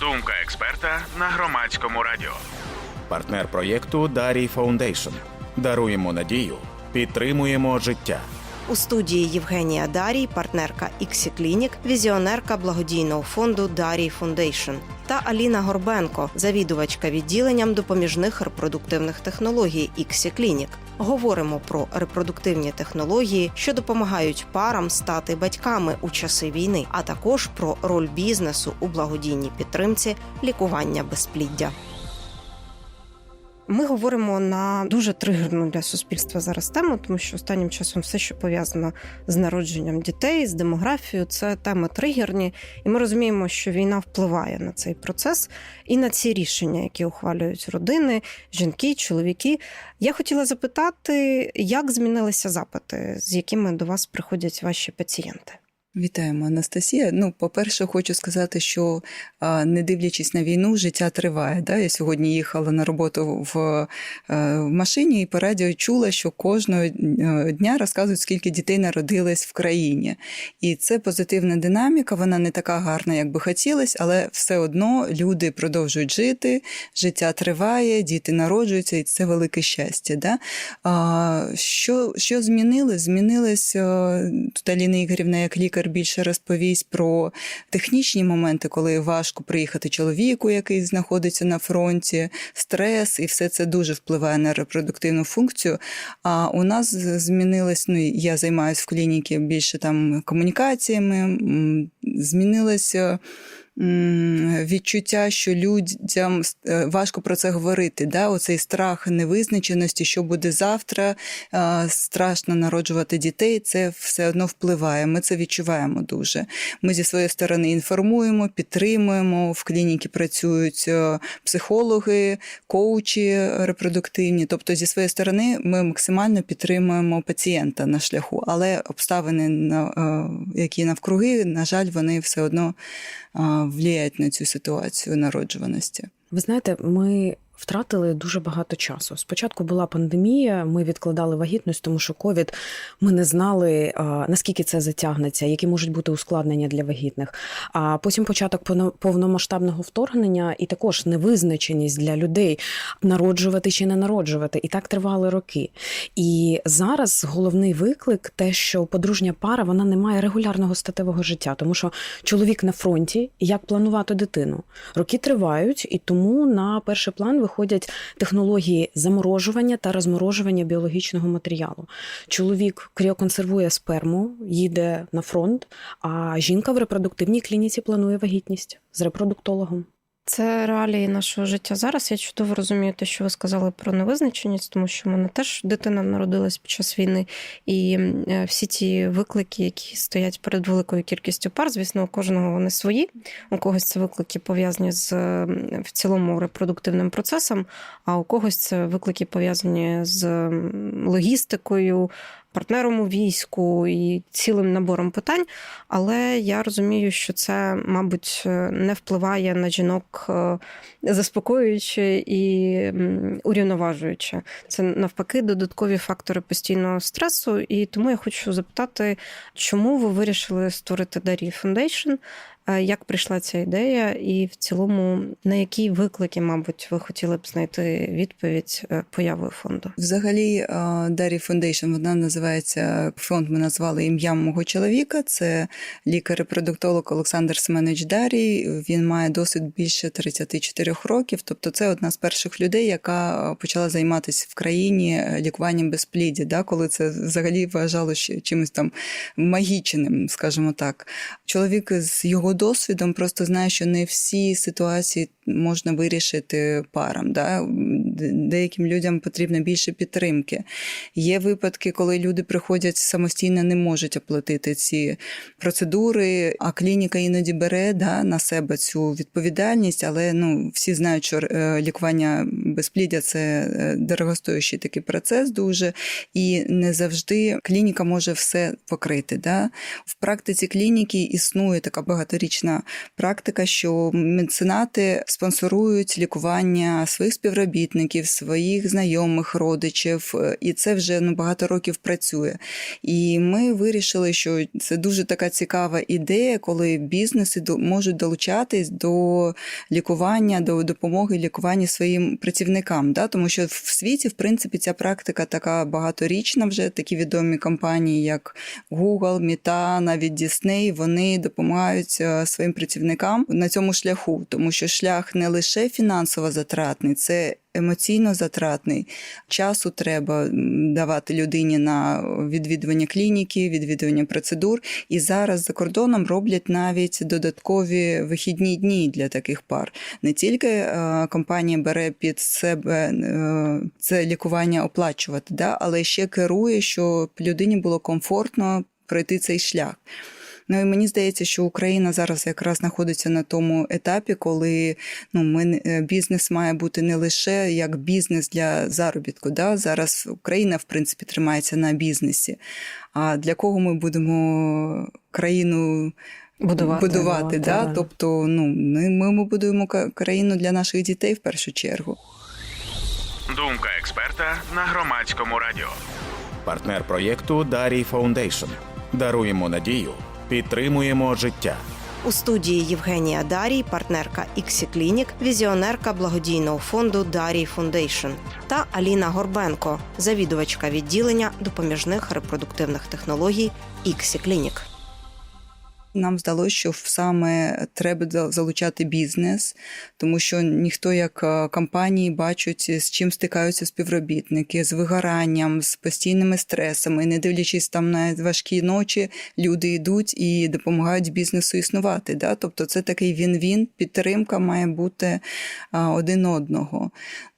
Думка експерта на громадському радіо. Партнер проєкту Дарій Фаундейшн. Даруємо надію, підтримуємо життя. У студії Євгенія Дарій, партнерка Іксі Клінік, візіонерка благодійного фонду Дарій Фундейшн та Аліна Горбенко, завідувачка відділенням допоміжних репродуктивних технологій Іксі Клінік. Говоримо про репродуктивні технології, що допомагають парам стати батьками у часи війни, а також про роль бізнесу у благодійній підтримці лікування безпліддя. Ми говоримо на дуже тригерну для суспільства зараз тему, тому що останнім часом все, що пов'язано з народженням дітей, з демографією, це теми тригерні, і ми розуміємо, що війна впливає на цей процес і на ці рішення, які ухвалюють родини, жінки, чоловіки. Я хотіла запитати, як змінилися запити, з якими до вас приходять ваші пацієнти? Вітаємо, Анастасія. Ну, по-перше, хочу сказати, що не дивлячись на війну, життя триває. Да? Я сьогодні їхала на роботу в, е, машині і по радіо чула, що кожного е, дня розказують, скільки дітей народилось в країні. І це позитивна динаміка, вона не така гарна, як би хотілося, але все одно люди продовжують жити, життя триває, діти народжуються, і це велике щастя. Да? Що, що змінилось? Змінилось е, тут Аліна Ігорівна, як лікар, більше розповість про технічні моменти, коли важко приїхати чоловіку, який знаходиться на фронті, стрес, і все це дуже впливає на репродуктивну функцію. А у нас змінилось, ну я займаюся в клініці більше там комунікаціями, змінилося. Відчуття, що людям е, важко про це говорити. Да? Оцей страх невизначеності, що буде завтра, е, страшно народжувати дітей, це все одно впливає. Ми це відчуваємо дуже. Ми зі своєї сторони інформуємо, підтримуємо. В клініці працюють е, психологи, коучі репродуктивні. Тобто, зі своєї сторони, ми максимально підтримуємо пацієнта на шляху, але обставини, які навкруги, на жаль, вони все одно е, на цю ситуацію народжуваності. Ви знаєте, ми втратили дуже багато часу. Спочатку була пандемія, ми відкладали вагітність, тому що ковід ми не знали, наскільки це затягнеться, які можуть бути ускладнення для вагітних. А потім початок повно- повномасштабного вторгнення і також невизначеність для людей народжувати чи не народжувати. І так тривали роки. І зараз головний виклик те, що подружня пара вона не має регулярного статевого життя, тому що чоловік на фронті, як планувати дитину. Роки тривають, і тому на перший план виходять технології заморожування та розморожування біологічного матеріалу. Чоловік кріоконсервує сперму, їде на фронт, а жінка в репродуктивній клініці планує вагітність з репродуктологом. Це реалії нашого життя зараз. Я чудово розумію те, що ви сказали про невизначеність, тому що в мене теж дитина народилась під час війни, і е, всі ті виклики, які стоять перед великою кількістю пар, звісно, у кожного вони свої. У когось це виклики пов'язані з в цілому репродуктивним процесом, а у когось це виклики пов'язані з логістикою. Партнером у війську і цілим набором питань, але я розумію, що це, мабуть, не впливає на жінок е, заспокоюючи і урівноважуючи. Це навпаки додаткові фактори постійного стресу. І тому я хочу запитати, чому ви вирішили створити Дарі Foundation? Е, Як прийшла ця ідея, і в цілому на які виклики, мабуть, ви хотіли б знайти відповідь е, появою фонду? Взагалі, Дарі Foundation, вона називається фонд. Ми назвали ім'ям мого чоловіка. Це лікар-репродуктолог Олександр Семенович Дарій. Він має досвід більше 34 років. Тобто, це одна з перших людей, яка почала займатися в країні лікуванням безпліддя, да, коли це взагалі вважало ще чимось там магічним, скажімо так. Чоловік з його досвідом просто знає, що не всі ситуації можна вирішити парам. Да? Деяким людям потрібно більше підтримки. Є випадки, коли люди приходять самостійно, не можуть оплатити ці процедури, а клініка іноді бере да, на себе цю відповідальність, але ну, всі знають, що е, лікування безпліддя це е, дорогостоящий такий процес дуже, і не завжди клініка може все покрити. Да? В практиці клініки існує така багаторічна філантропічна практика, що меценати спонсорують лікування своїх співробітників, своїх знайомих, родичів, е, і це вже ну, багато років працює. І ми вирішили, що це дуже така цікава ідея, коли бізнеси можуть долучатись до лікування, до допомоги лікуванні своїм працівникам. Да? Тому що в світі, в принципі, ця практика така багаторічна вже. Такі відомі компанії, як Google, Meta, навіть Disney, вони допомагають е, своїм працівникам на цьому шляху, тому що шлях не лише фінансово затратний, це емоційно затратний. Часу треба давати людині на відвідування клініки, відвідування процедур. І зараз за кордоном роблять навіть додаткові вихідні дні для таких пар. Не тільки е, компанія бере під себе е, це лікування оплачувати, да, але ще керує, щоб людині було комфортно пройти цей шлях. Ну і мені здається, що Україна зараз якраз знаходиться на тому етапі, коли ну ми е, бізнес має бути не лише як бізнес для заробітку. Да? Зараз Україна, в принципі, тримається на бізнесі. А для кого ми будемо країну Будувати. будувати? будувати, да? да. Тобто, ну ми, ми, ми будуємо країну для наших дітей в першу чергу. Думка експерта на громадському радіо. Партнер проєкту Дарій Фаундейшн. Даруємо надію, підтримуємо життя. У студії Євгенія Дарій, партнерка Іксі Клінік, візіонерка благодійного фонду Дарій Фундейшн та Аліна Горбенко, завідувачка відділення допоміжних репродуктивних технологій Іксі Клінік. Нам здалося, що саме треба залучати бізнес, тому що ніхто, як е, компанії, бачать, з чим стикаються співробітники, з вигоранням, з постійними стресами. Не дивлячись там на важкі ночі, люди йдуть і допомагають бізнесу існувати. Да? Тобто це такий він-він, підтримка має бути один одного.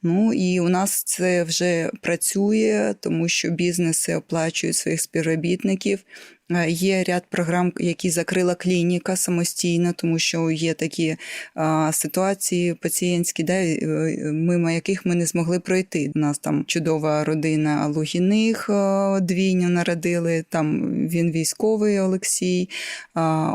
Ну і у нас це вже працює, тому що бізнеси оплачують своїх співробітників. Е, Є ряд програм, які закрила клініка самостійно, тому що є такі а, ситуації пацієнтські, да, е, мимо яких ми не змогли пройти. У нас там чудова родина Лугіних е, двійню народили. Там він військовий Олексій.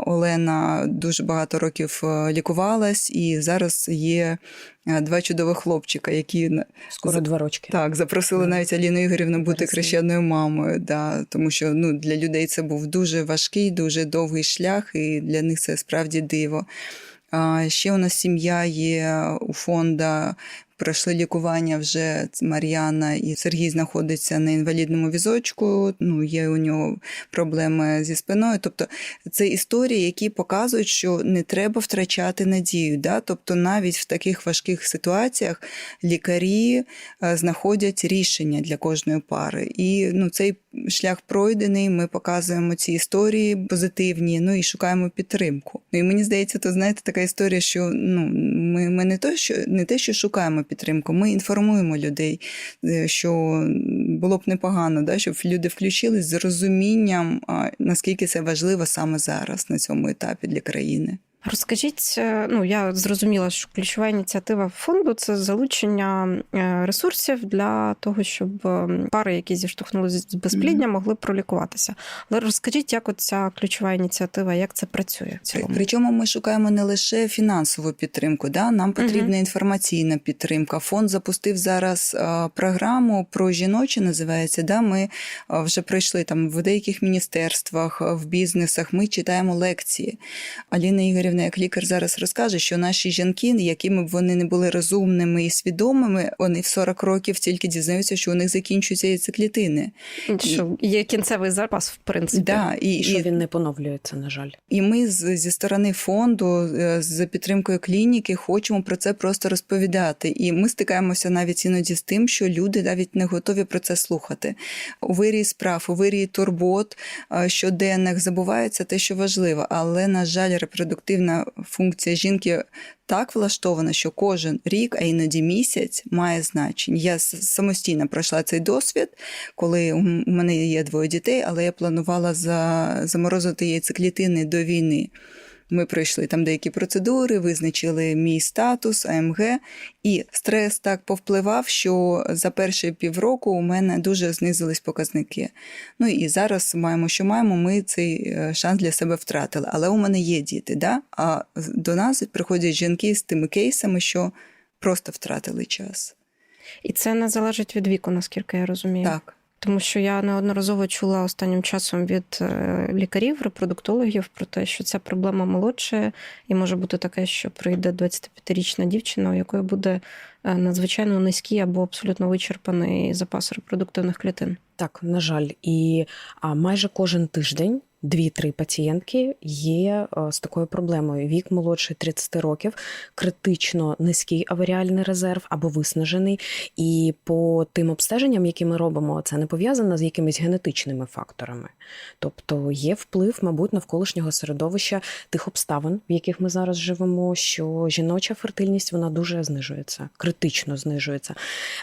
Олена дуже багато років е, лікувалась, і зараз є е, два чудових хлопчика, які Скоро два рочки. так, запросили навіть Аліну Ігорівну бути хрещеною мамою, да, тому що ну, для людей це був дуже важкий, дуже довгий шлях, і для них це справді диво. А ще у нас сім'я є у фонда. Пройшли лікування вже Мар'яна і Сергій знаходиться на інвалідному візочку. Ну, є у нього проблеми зі спиною. Тобто, це історії, які показують, що не треба втрачати надію. Да? Тобто, навіть в таких важких ситуаціях лікарі е, знаходять рішення для кожної пари. І ну, цей шлях пройдений. Ми показуємо ці історії позитивні, ну і шукаємо підтримку. Ну і мені здається, то знаєте, така історія, що ну ми, ми не то, що не те, що шукаємо підтримку, ми інформуємо людей, е, що було б непогано, да, щоб люди включились з розумінням, наскільки це важливо саме зараз на цьому етапі для країни. Розкажіть, е, ну я зрозуміла, що ключова ініціатива фонду це залучення е, ресурсів для того, щоб е, пари, які зіштовхнулися з безпліддям, могли пролікуватися. Але розкажіть, як оця ключова ініціатива, як це працює в цілому? Причому ми шукаємо не лише фінансову підтримку, да? нам потрібна Мгм. інформаційна підтримка. Фонд запустив зараз програму про жіночі, називається. Да? Ми вже пройшли там в деяких міністерствах, в бізнесах. Ми читаємо лекції. Аліна Ігорівна, як лікар, зараз розкаже, що наші жінки, якими б вони не були розумними і свідомими, вони в 40 років тільки дізнаються, що у них закінчуються яйцеклітини. Що є кінцевий запас, в принципі. Да, і, І що він не поновлюється, на жаль. І ми з, зі сторони фонду е, за підтримкою клініки хочемо про це просто розповідати. І ми стикаємося навіть іноді з тим, що люди навіть не готові про це слухати. У вирії справ, у вирії турбот е, щоденних забувається те, що важливо. Але, на жаль, репродуктивна функція жінки. Так влаштована, що кожен рік, а іноді місяць має значення. Я самостійно пройшла цей досвід, коли у мене є двоє дітей, але я планувала за, заморозити яйцеклітини до війни. Ми пройшли там деякі процедури, визначили мій статус АМГ, і стрес так повпливав, що за перші півроку у мене дуже знизились показники. Ну і зараз маємо, що маємо, ми цей е, шанс для себе втратили. Але у мене є діти, да? а до нас приходять жінки з тими кейсами, що просто втратили час. І це не залежить від віку, наскільки я розумію. Так. Тому що я неодноразово чула останнім часом від е, лікарів, репродуктологів про те, що ця проблема молодша, і може бути таке, що прийде 25-річна дівчина, у якої буде надзвичайно низький або абсолютно вичерпаний запас репродуктивних клітин. Так, на жаль, і майже кожен тиждень. Дві-три пацієнтки є е, з такою проблемою. Вік молодший 30 років, критично низький аваріальний резерв або виснажений. І по тим обстеженням, які ми робимо, це не пов'язано з якимись генетичними факторами. Тобто є вплив, мабуть, навколишнього середовища тих обставин, в яких ми зараз живемо, що жіноча фертильність вона дуже знижується, критично знижується.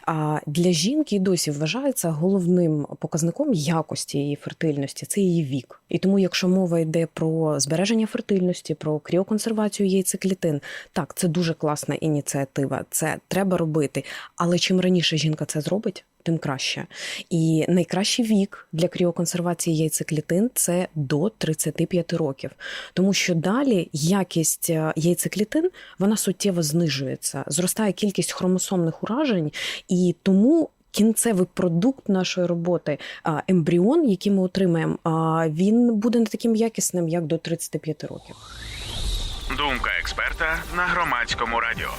А для жінки і досі вважається головним показником якості її фертильності це її вік. І тому, якщо мова йде про збереження фертильності, про кріоконсервацію яйцеклітин, так це дуже класна ініціатива. Це треба робити. Але чим раніше жінка це зробить, тим краще. І найкращий вік для кріоконсервації яйцеклітин це до 35 років, тому що далі якість е, яйцеклітин вона суттєво знижується, зростає кількість хромосомних уражень, і тому. Кінцевий продукт нашої роботи, ембріон, який ми отримаємо, він буде не таким якісним, як до 35 років. Думка експерта на громадському радіо.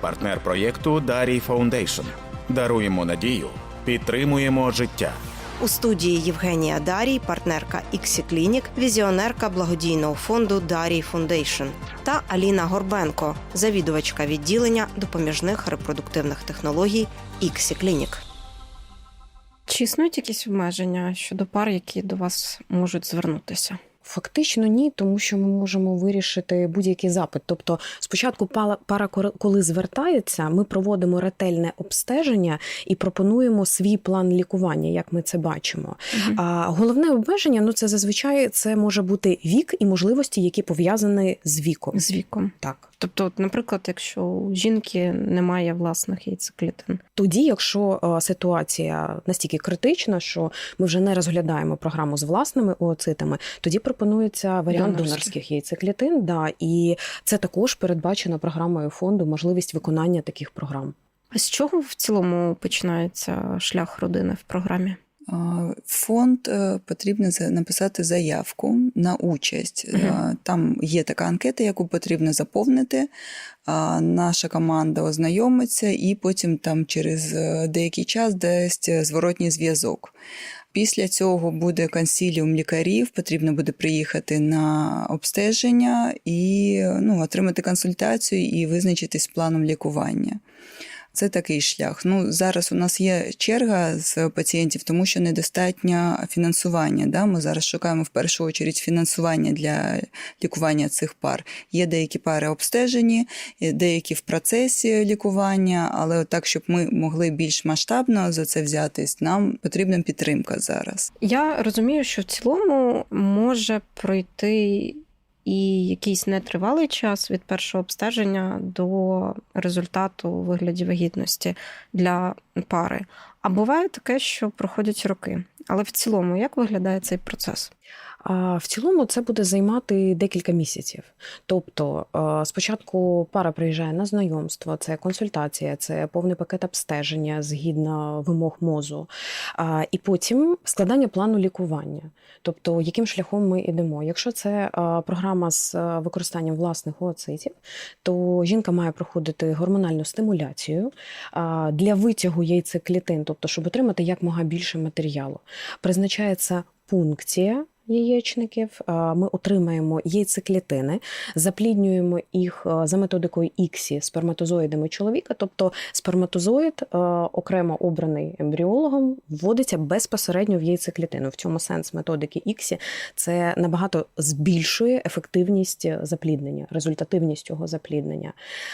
Партнер проєкту Дарій Фаундейшн. Даруємо надію, підтримуємо життя. У студії Євгенія Дарій, партнерка Іксі Клінік, візіонерка благодійного фонду Дарій Фундейшн та Аліна Горбенко, завідувачка відділення допоміжних репродуктивних технологій Іксі Клінік. Чи існують якісь обмеження щодо пар, які до вас можуть звернутися? Фактично ні, тому що ми можемо вирішити будь-який запит. Тобто, спочатку пара, коли звертається, ми проводимо ретельне обстеження і пропонуємо свій план лікування, як ми це бачимо. Мгм. А головне обмеження ну це зазвичай це може бути вік і можливості, які пов'язані з віком. З віком. Так. Тобто, от, наприклад, якщо у жінки немає власних яйцеклітин. Тоді, якщо е, ситуація настільки критична, що ми вже не розглядаємо програму з власними ooцитами, тоді пропонується варіант Донорських. донорських яйцеклітин. Да, і це також передбачено програмою фонду можливість виконання таких програм. А з чого в цілому починається шлях родини в програмі? Фонд е, потрібно за- написати заявку на участь. Е, Там є така анкета, яку потрібно заповнити. Наша команда ознайомиться і потім там через е, деякий час дасть е, зворотній зв'язок. Після цього буде консіліум лікарів, потрібно буде приїхати на обстеження і ну, отримати консультацію і визначитись планом лікування. Це такий шлях. Ну зараз у нас є черга з пацієнтів, тому що недостатньо фінансування. Да? Ми зараз шукаємо в першу чергу фінансування для лікування цих пар. Є деякі пари обстежені, деякі в процесі лікування, але так, щоб ми могли більш масштабно за це взятись, нам потрібна підтримка зараз. Я розумію, що в цілому може пройти і якийсь нетривалий час від першого обстеження до результату у вигляді вагітності для пари. А буває таке, що проходять роки. Але в цілому, як виглядає цей процес? А в цілому це буде займати декілька місяців. Тобто, спочатку пара приїжджає на знайомство, це консультація, це повний пакет обстеження згідно вимог мозу, і потім складання плану лікування. Тобто, яким шляхом ми йдемо. Якщо це програма з використанням власних ooцитів, то жінка має проходити гормональну стимуляцію для витягу яйцеклітин, тобто, щоб отримати якмога більше матеріалу. Призначається пункція яєчників. Ми отримаємо яйцеклітини, запліднюємо їх за методикою іксі сперматозоїдами чоловіка, тобто сперматозоїд, окремо обраний ембріологом, вводиться безпосередньо в яйцеклітину. В цьому сенс методики іксі це набагато збільшує ефективність запліднення, результативність цього запліднення.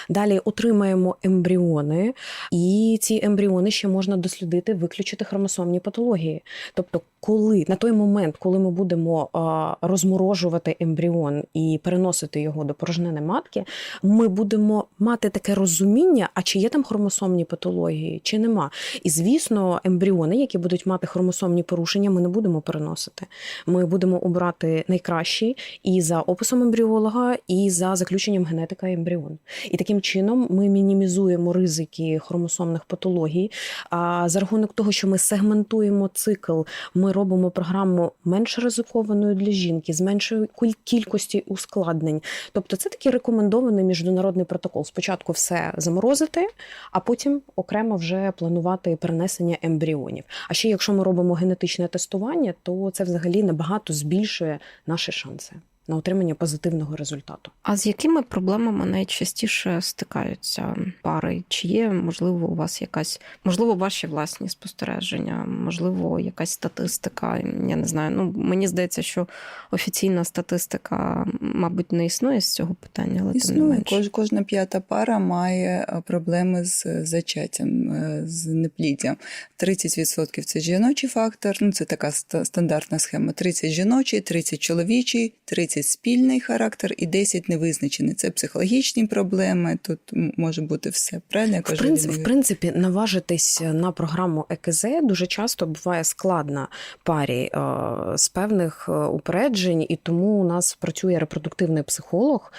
Далі отримаємо ембріони, і ці ембріони ще можна дослідити, виключити хромосомні патології. Тобто коли на той момент, коли ми будемо розморожувати ембріон і переносити його до порожнини матки, ми будемо мати таке розуміння, а чи є там хромосомні патології, чи нема. І звісно, ембріони, які будуть мати хромосомні порушення, ми не будемо переносити. Ми будемо обрати найкращі і за описом ембріолога, і за заключенням генетика ембріон. І таким чином ми мінімізуємо ризики хромосомних патологій. А за рахунок того, що ми сегментуємо цикл, ми робимо програму менш ризикованою для жінки, з меншою кіль- кількості ускладнень. Тобто, це такий рекомендований міжнародний протокол. Спочатку все заморозити, а потім окремо вже планувати перенесення ембріонів. А ще якщо ми робимо генетичне тестування, то це взагалі набагато збільшує наші шанси на отримання позитивного результату. А з якими проблемами найчастіше стикаються пари? Чи є, можливо, у вас якась, можливо, ваші власні спостереження, можливо, якась статистика? Я не знаю. Ну, мені здається, що офіційна статистика, мабуть, не існує з цього питання, але тим не Існує. менше. Кож, кожна п'ята пара має е, проблеми з зачаттям, е, з непліддям. 30% це жіночий фактор, ну це така ста- стандартна схема. 30 жіночий, 30 чоловічий, 30 спільний характер і 10 невизначений. Це психологічні проблеми. Тут може бути все. Правильно я В кажу? принципі, Ліна? в принципі, наважитись на програму ЕКЗ дуже часто буває складно парі е, з певних е, упереджень, і тому у нас працює репродуктивний психолог.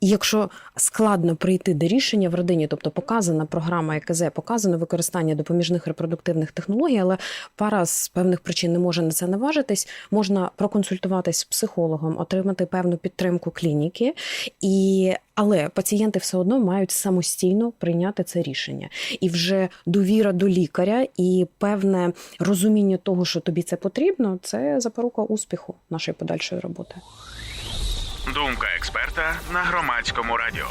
І якщо складно прийти до рішення в родині, тобто показана програма ЕКЗ, показано використання допоміжних репродуктивних технологій, але пара з певних причин не може на це наважитись, можна проконсультуватись з психологом, отримати певну підтримку клініки, і але пацієнти все одно мають самостійно прийняти це рішення. І вже довіра до лікаря і певне розуміння того, що тобі це потрібно, це запорука успіху нашої подальшої роботи. Думка експерта на громадському радіо.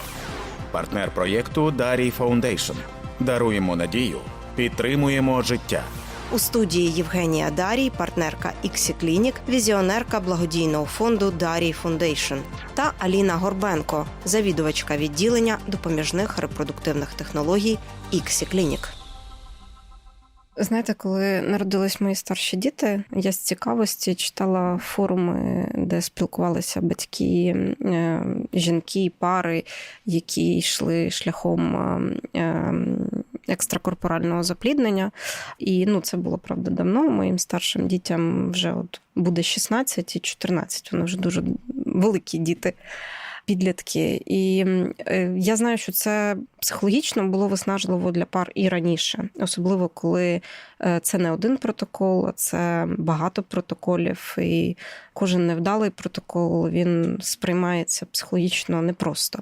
Партнер проєкту Дарій Фаундейшн. Даруємо надію, підтримуємо життя. У студії Євгенія Дарій, партнерка Іксі Клінік, візіонерка благодійного фонду Дарій Фундейшн та Аліна Горбенко, завідувачка відділення допоміжних репродуктивних технологій Іксі Клінік. Знаєте, коли народились мої старші діти, я з цікавості читала форуми, де спілкувалися батьки, е, жінки, пари, які йшли шляхом е, екстракорпорального запліднення. І ну, це було правда давно. Моїм старшим дітям вже от буде 16 і 14. Вони вже дуже великі діти. Підлітки, і е, я знаю, що це психологічно було виснажливо для пар і раніше, особливо коли е, це не один протокол, а це багато протоколів, і кожен невдалий протокол він сприймається психологічно непросто.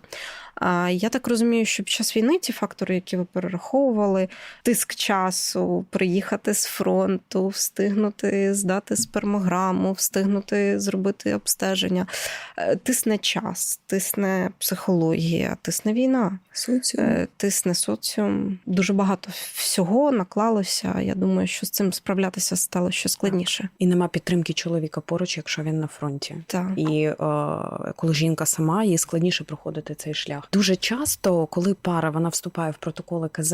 Я так розумію, що під час війни ті фактори, які ви перераховували, тиск часу, приїхати з фронту, встигнути здати спермограму, встигнути зробити обстеження, е, тисне час, тисне психологія, тисне війна, Соціум. е, тисне соціум. Дуже багато всього наклалося. Я думаю, що з цим справлятися стало ще складніше. І нема підтримки чоловіка поруч, якщо він на фронті. Так. І е, коли жінка сама, їй складніше проходити цей шлях. Дуже часто, коли пара вона вступає в протоколи КЗ,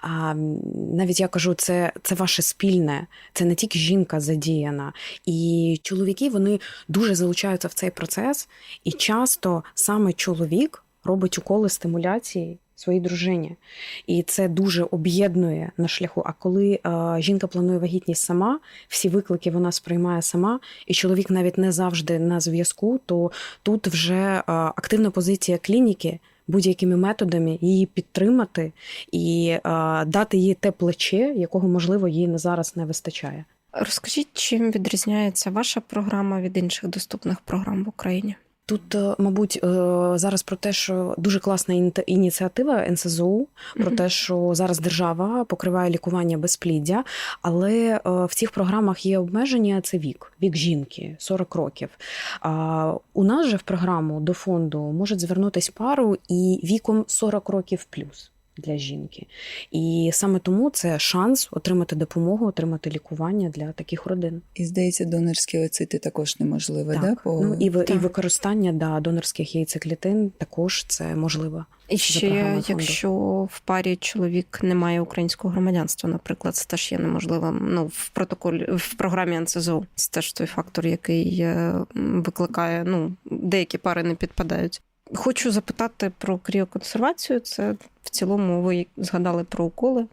а, навіть я кажу, це, це ваше спільне, це не тільки жінка задіяна. І чоловіки вони дуже залучаються в цей процес, і часто саме чоловік робить уколи стимуляції. Своїй дружині, і це дуже об'єднує на шляху. А коли е, жінка планує вагітність сама, всі виклики вона сприймає сама, і чоловік навіть не завжди на зв'язку, то тут вже е, активна позиція клініки будь-якими методами її підтримати і е, дати їй те плече, якого можливо їй на зараз не вистачає. Розкажіть, чим відрізняється ваша програма від інших доступних програм в Україні? Тут, е, мабуть, е, зараз про те, що дуже класна ініціатива НСЗУ, про те, що зараз держава покриває лікування безпліддя, але е, в цих програмах є обмеження. Це вік, вік жінки 40 років. А у нас же в програму до фонду можуть звернутись пару і віком 40 років плюс. Для жінки. І саме тому це шанс отримати допомогу, отримати лікування для таких родин. І здається, донорські оцити також неможливо, Так. да? По... Ну, і, ви- і використання да, донорських яйцеклітин також це можливо. І ще фонду. якщо в парі чоловік не має українського громадянства, наприклад, це теж є неможливим. Ну в протоколі в програмі НСЗУ. Це теж той фактор, який е, викликає. Ну деякі пари не підпадають. Хочу запитати про кріоконсервацію. Це в цілому ви згадали про уколи.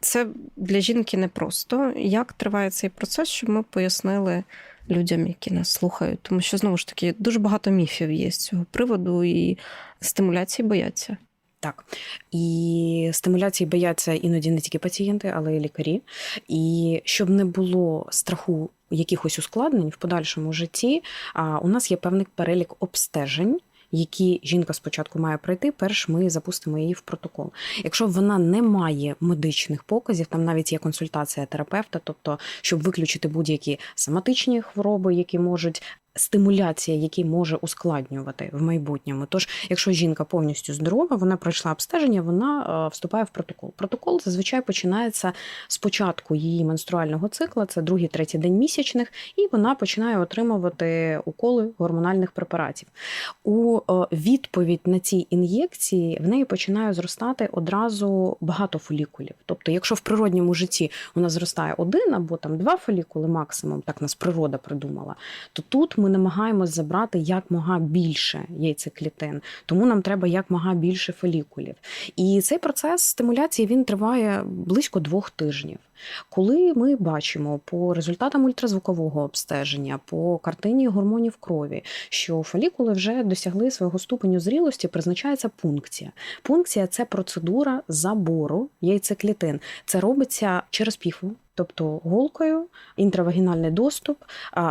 Це для жінки непросто. Як триває цей процес, щоб ми пояснили людям, які нас слухають, тому що знову ж таки дуже багато міфів є з цього приводу, і стимуляції бояться. Так. І стимуляції бояться іноді не тільки пацієнти, але й лікарі. І щоб не було страху якихось ускладнень в подальшому житті, у нас є певний перелік обстежень. Які жінка спочатку має пройти, перш ми запустимо її в протокол. Якщо вона не має медичних показів, там навіть є консультація терапевта, тобто щоб виключити будь-які соматичні хвороби, які можуть стимуляція, які може ускладнювати в майбутньому. Тож, якщо жінка повністю здорова, вона пройшла обстеження, вона е, вступає в протокол. Протокол зазвичай починається з початку її менструального цикла, це другий, третій день місячних, і вона починає отримувати уколи гормональних препаратів. У е, відповідь на ці ін'єкції в неї починає зростати одразу багато фолікулів. Тобто, якщо в природньому житті нас зростає один або там два фолікули максимум, так нас природа придумала, то тут ми намагаємось забрати як мога більше яйцеклітин, тому нам треба як мога більше фолікулів. І цей процес стимуляції він триває близько двох тижнів. Коли ми бачимо по результатам ультразвукового обстеження, по картині гормонів крові, що фолікули вже досягли свого ступеню зрілості, призначається пункція. Пункція це процедура забору яйцеклітин. Це робиться через піфу, тобто голкою, інтравагінальний доступ.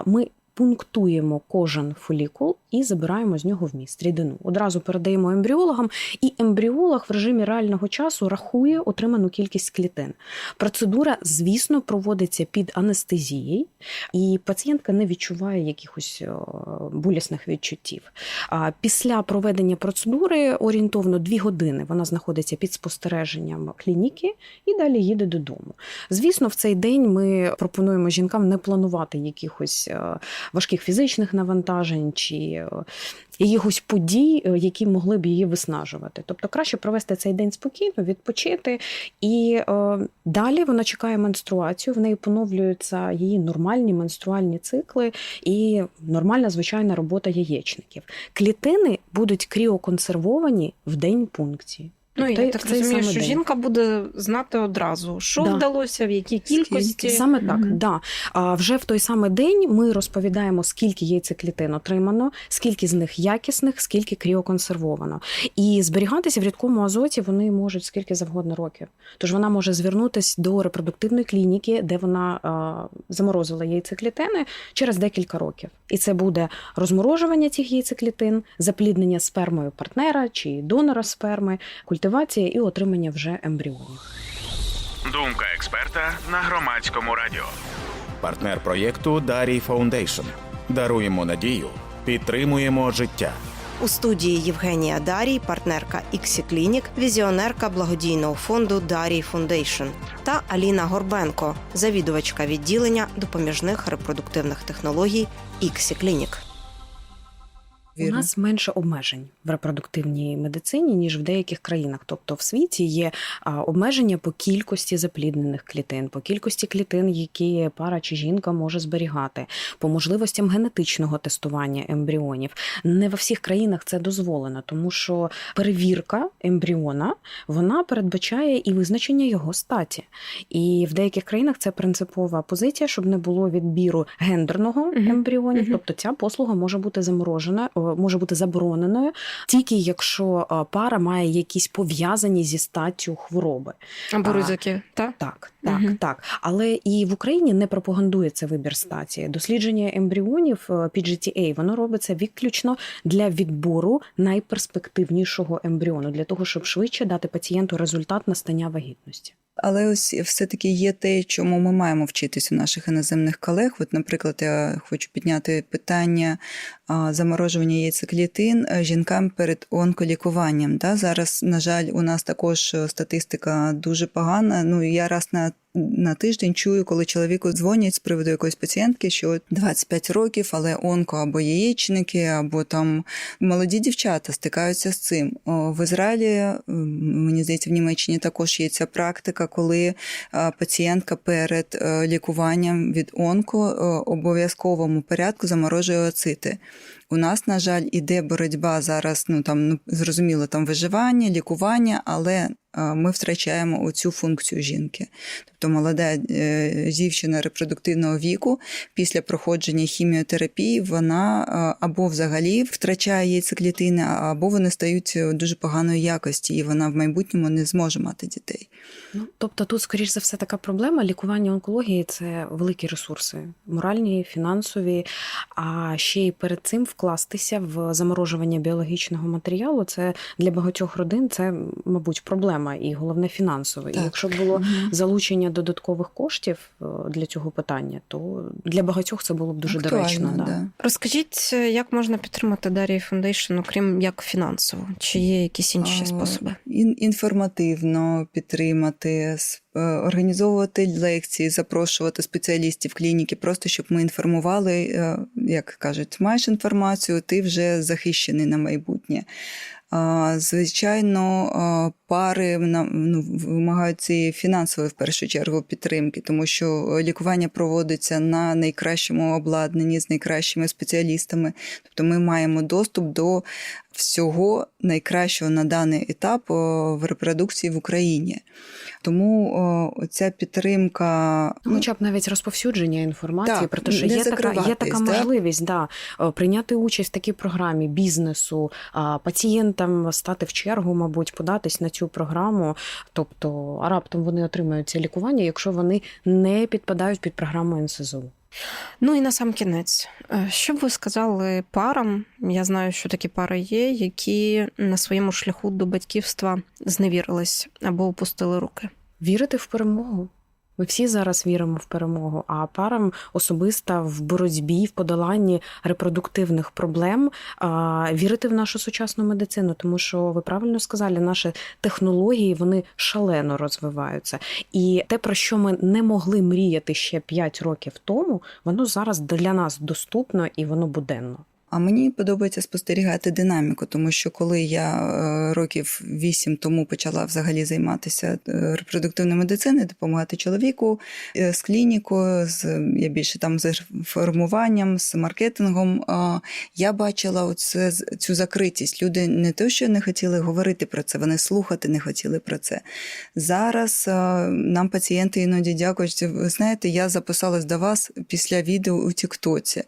Ми пунктуємо кожен фолікул і забираємо з нього вміст рідину. Одразу передаємо ембріологам, і ембріолог в режимі реального часу рахує отриману кількість клітин. Процедура, звісно, проводиться під анестезією, і пацієнтка не відчуває якихось о, болісних відчуттів. Після проведення процедури орієнтовно 2 години вона знаходиться під спостереженням клініки і далі їде додому. Звісно, в цей день ми пропонуємо жінкам не планувати якихось е, важких фізичних навантажень чи е, якихось подій, е, які могли б її виснажувати. Тобто краще провести цей день спокійно, відпочити, і е, далі вона чекає менструацію, в неї поновлюються її нормальні менструальні цикли і нормальна звичайна робота яєчників. Клітини будуть кріоконсервовані в день пункції. Ну Тобто я так розумію, що день. жінка буде знати одразу, що Да. вдалося, в якій кількості. Саме так, Мгм. да. А вже в той самий день ми розповідаємо, скільки яйцеклітин отримано, скільки з них якісних, скільки кріоконсервовано. І зберігатися в рідкому азоті вони можуть скільки завгодно років. Тож вона може звернутися до репродуктивної клініки, де вона а, заморозила яйцеклітини через декілька років. І це буде розморожування цих яйцеклітин, запліднення спермою партнера чи донора сперми, культивація і отримання вже ембріонів. Думка експерта на громадському радіо. Партнер проєкту Дарій Фаундейшн. Даруємо надію, підтримуємо життя. У студії Євгенія Дарій, партнерка Іксі Клінік, візіонерка благодійного фонду Дарій Фундейшн та Аліна Горбенко, завідувачка відділення допоміжних репродуктивних технологій Іксі Клінік. У нас менше обмежень в репродуктивній медицині, ніж в деяких країнах. Тобто в світі є обмеження по кількості запліднених клітин, по кількості клітин, які пара чи жінка може зберігати, по можливостям генетичного тестування ембріонів. Не во всіх країнах це дозволено, тому що перевірка ембріона вона передбачає і визначення його статі. І в деяких країнах це принципова позиція, щоб не було відбіру гендерного ембріонів. Тобто ця послуга може бути заморожена, може бути забороненою тільки якщо е, пара має якісь пов'язані зі статтю хвороби. Або ризики, так? Так, так, Мгм. так. Але і в Україні не пропагандується вибір статі. Дослідження ембріонів е, PGTA, воно робиться виключно для відбору найперспективнішого ембріону, для того, щоб швидше дати пацієнту результат настання вагітності. Але ось все-таки є те, чому ми маємо вчитись у наших іноземних колег. От, наприклад, я хочу підняти питання заморожування яйцеклітин е, жінкам перед онколікуванням. Да? Зараз, на жаль, у нас також е, статистика дуже погана. Ну, я раз на на тиждень чую, коли чоловіку дзвонять з приводу якоїсь пацієнтки, що 25 років, але онко або яєчники, або там молоді дівчата стикаються з цим. В Ізраїлі, мені здається, в Німеччині також є ця практика, коли пацієнтка перед е, лікуванням від онко е, обов'язковому порядку заморожує оцити. У нас, на жаль, іде боротьба зараз. Ну там ну зрозуміло, там виживання, лікування, але е, ми втрачаємо оцю функцію жінки. Тобто молода е, дівчина репродуктивного віку після проходження хіміотерапії вона або взагалі втрачає яйцеклітини, або вони стають е, дуже поганої якості, і вона в майбутньому не зможе мати дітей. Ну, тобто тут, скоріш за все, така проблема. Лікування онкології це великі ресурси, моральні, фінансові. А ще й перед цим вкластися в заморожування біологічного матеріалу. Це для багатьох родин це, мабуть, проблема, і головне фінансове. І якщо б було залучення додаткових коштів е, для цього питання, то для багатьох це було б дуже Актуально, доречно. Да. да. Розкажіть, як можна підтримати Дарії Фундейшн, окрім як фінансово? Чи є якісь інші А, способи? ін- інформативно підтримати, е, організовувати лекції, запрошувати спеціалістів клініки, просто щоб ми інформували, е, як кажуть, маєш інформацію, ти вже захищений на майбутнє. Звичайно, пари ну, вимагають цієї фінансової в першу чергу підтримки, тому що лікування проводиться на найкращому обладнанні з найкращими спеціалістами. Тобто ми маємо доступ до всього найкращого на даний етап в репродукції в Україні. Тому о, ця підтримка ну, Хоча б навіть розповсюдження інформації Так, про те, що є така, є така можливість да, е, прийняти участь в такій програмі бізнесу, пацієнтам стати в чергу, мабуть, податись на цю програму. Тобто, а раптом вони отримають це лікування, якщо вони не підпадають під програму НСЗУ. Ну і на сам кінець, е, що б ви сказали парам? Я знаю, що такі пари є, які на своєму шляху до батьківства зневірились або опустили руки. Вірити в перемогу. Ми всі зараз віримо в перемогу, а парам особисто в боротьбі, в подоланні репродуктивних проблем вірити в нашу сучасну медицину, тому що ви правильно сказали, наші технології вони шалено розвиваються. І те, про що ми не могли мріяти ще 5 років тому, воно зараз для нас доступно і воно буденно. А мені подобається спостерігати динаміку, тому що коли я е, років вісім тому почала взагалі займатися е, репродуктивною медициною, допомагати чоловіку е, з клінікою, з я більше там з формуванням, з маркетингом, я бачила оце, цю закритість. Люди не то, що не хотіли говорити про це, вони слухати не хотіли про це. Зараз нам пацієнти іноді дякують. Ви знаєте, я записалась до вас після відео у Тіктоці.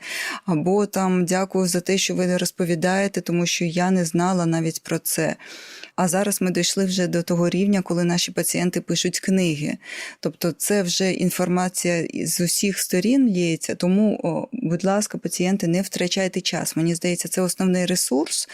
Або там дякую за те, що ви розповідаєте, тому що я не знала навіть про це. А зараз ми дійшли вже до того рівня, коли наші пацієнти пишуть книги. Тобто, це вже інформація з усіх сторін лється. Тому, о, будь ласка, пацієнти, не втрачайте час. Мені здається, це основний ресурс.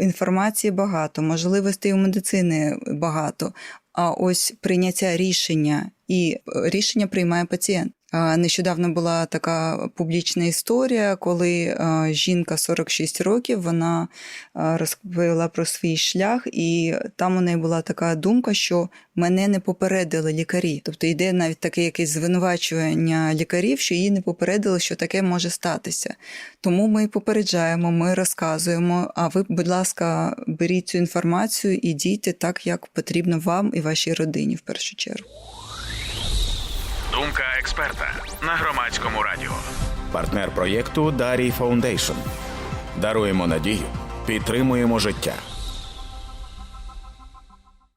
Інформації багато, можливостей у медицини багато. А ось прийняття рішення і рішення приймає пацієнт. Нещодавно була така публічна історія, коли жінка 46 років вона розповіла про свій шлях, і там у неї була така думка, що мене не попередили лікарі. Тобто йде навіть таке якесь звинувачування лікарів, що її не попередили, що таке може статися. Тому ми попереджаємо, ми розказуємо. А ви, будь ласка, беріть цю інформацію і дійте так, як потрібно вам і вашій родині в першу чергу. Думка експерта на громадському радіо. Партнер проєкту Дарій Фаундейшн. Даруємо надію, підтримуємо життя.